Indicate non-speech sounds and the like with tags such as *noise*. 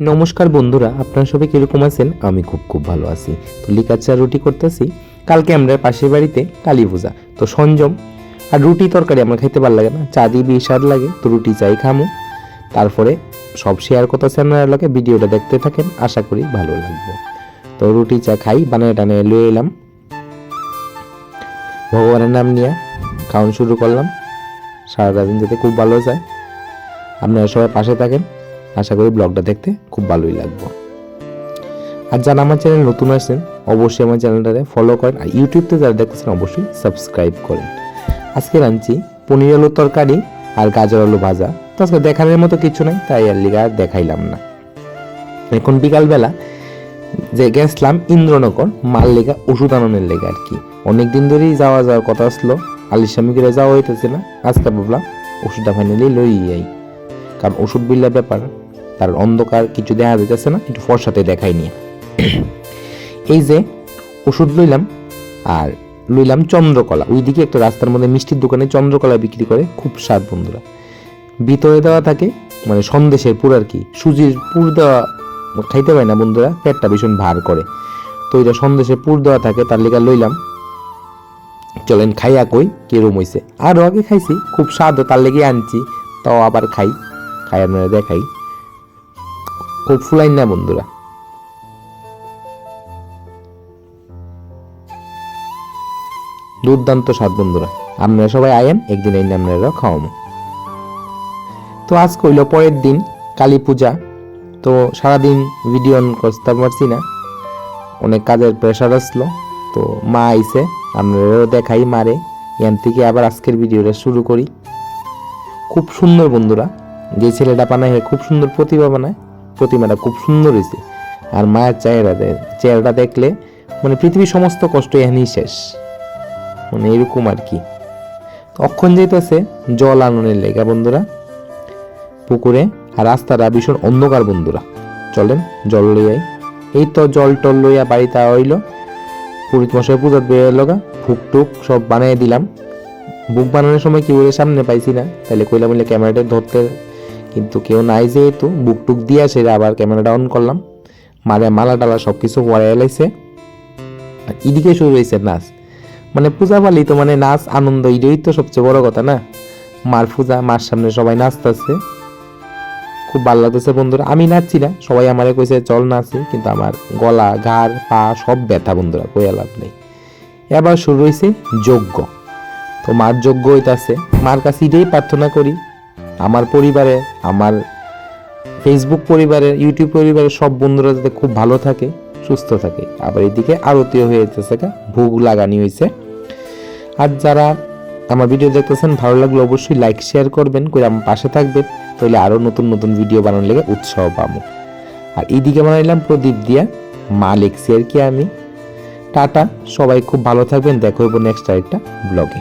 নমস্কার বন্ধুরা, আপনারা সবাই কীরকম আছেন? আমি খুব খুব ভালো আছি। তো লিকার চা রুটি করতেছি। কালকে আমরা পাশের বাড়িতে কালী পূজা। তো সঞ্জম আর রুটি তরকারি আমার খাইতে ভালো লাগে না। চা দিয়ে বেশ স্বাদ লাগে, তো রুটি চাই খামো। তারপরে সব শেয়ার করতেছে আপনারা লোকে ভিডিওটা দেখতে থাকেন, আশা করি ভালো লাগবে। তো রুটি চা খাই, বানায় টানিয়ে লয়ে এলাম। ভগবানের নাম নিয়ে খাওয়ান শুরু করলাম। সারাটা দিন যাতে খুব ভালো যায়। আপনারা সবাই পাশে থাকেন। আশা করি ব্লগটা দেখতে খুব ভালোই লাগবে। আর যারা আমার চ্যানেল নতুন আসছেন, অবশ্যই আমার চ্যানেলটাতে ফলো করেন আর ইউটিউবতে যারা দেখতেছেন, অবশ্যই সাবস্ক্রাইব করেন। আজকে রাঁধছি পনির আলু তরকারি আর গাজর আলু ভাজা। তো আজকে দেখানোর মতো কিছু নাই, তাই আর লিগা দেখাইলাম না। এখন বিকালবেলা যে গেছিলাম ইন্দ্রনগর মাল লেগা ওষুধ আননের লেগে আর কি। অনেকদিন ধরেই যাওয়া যাওয়ার কথা আসলো আলির স্বামী করে যাওয়া হইতেছে না। আজকে ভাবলাম ওষুধটা ফাইনালি লই যাই কারণ ওষুধ বিল্লার ব্যাপার। তার অন্ধকার কিছু দেখা যেতেছে না, একটু ফর্সাতে দেখাই নিয়ে। *clears throat* এই যে ওষুধ লইলাম আর লইলাম চন্দ্রকলা। ওইদিকে একটা রাস্তার মধ্যে মিষ্টির দোকানে চন্দ্রকলা বিক্রি করে খুব স্বাদ বন্ধুরা। ভিতরে দেওয়া থাকে মানে সন্দেশের পুর আর কি, সুজির পুর দেওয়া খাইতে পায় না বন্ধুরা, পেটটা ভীষণ ভার করে। তো ওইটা সন্দেশের পুর দেওয়া থাকে, তার লেগা লইলাম। চলেন খাইয়া কই, কেরম হইছে। আরও আগে খাইছি, খুব স্বাদ তার লেগে আনছি, তাও আবার খাই। খাই আপনারা দেখাই। ফুলাইন না বন্ধুরা। দুর্দান্ত স্বাদ বন্ধুরা। আপনারা সবাই আয়েন একদিন এই আপনারা খাওয়াবো। তো আজ কইল পরের দিন, কালী পূজা। তো সারাদিন ভিডিও করতে পারছি না। অনেক কাজের প্রেশার আসলো। তো মা আইছে আপনারাও দেখাই মারে। এখান থেকে আবার আজকের ভিডিওটা শুরু করি। খুব সুন্দর বন্ধুরা। যে ছেলেটা বানায়, খুব সুন্দর প্রতিভা বানায়। প্রতিমাটা খুব সুন্দর হয়েছে। আর মায়ের চেহারা চেহারাটা দেখলে মানে পৃথিবীর সমস্ত কষ্ট এখানেই শেষ। মানে এরকম আর কি। অক্ষণ যেতেছে জল আননের লেগা বন্ধুরা, পুকুরে আর রাস্তাটা ভীষণ অন্ধকার বন্ধুরা। চলেন, জল লইয়াই এই তো জল টল লইয়া বাড়িতে হইল পুরীত মশাই পূজা বের লগা ফুক টুক সব বানিয়ে দিলাম। বুক বানানোর সময় কি বলে সামনে পাইছি না। তাহলে কইলাম বলে ক্যামেরাটা ধরতে কিন্তু কেউ নাই যেহেতু বুক টুক দিয়ে সেটা আবার ক্যামেরাটা অন করলাম। মারে মালা টালা সব কিছু পরে এলাইছে আর এদিকে শুরু হয়েছে নাচ। মানে পূজা পালি তো মানে নাচ, আনন্দ, এটাই তো সবচেয়ে বড় কথা না? মার পূজা, মার সামনে সবাই নাচতেছে। খুব ভালো লাগতেছে বন্ধুরা। আমি নাচছি না, সবাই আমারে কইছে, চল নাচি। কিন্তু আমার গলা, ঘাড়, পা সব ব্যথা বন্ধুরা, কইয়া লাভ নেই। এবার শুরু হয়েছে যজ্ঞ। তো মার যজ্ঞ হইতাছে। মার কাছে এটাই প্রার্থনা করি আমার পরিবারে, আমার ফেসবুক পরিবারের ইউটিউব পরিবারের সব বন্ধুরা যাতে খুব ভালো থাকে, সুস্থ থাকে। আবার এদিকে আরতিও হয়ে যেতেছে ভোগ লাগানি হয়েছে আর যারা আমার ভিডিও দেখতেছেন, ভালো লাগলে অবশ্যই লাইক শেয়ার করবেন, করে আমার পাশে থাকবেন তাহলে আরও নতুন নতুন ভিডিও বানানোর লেগে উৎসাহ পাবো। আর এইদিকে বানাইলাম প্রদীপ দিয়া, মা লেখছি আর কি আমি। টাটা, সবাই খুব ভালো থাকবেন, দেখো নেক্সট আরেকটা ব্লগে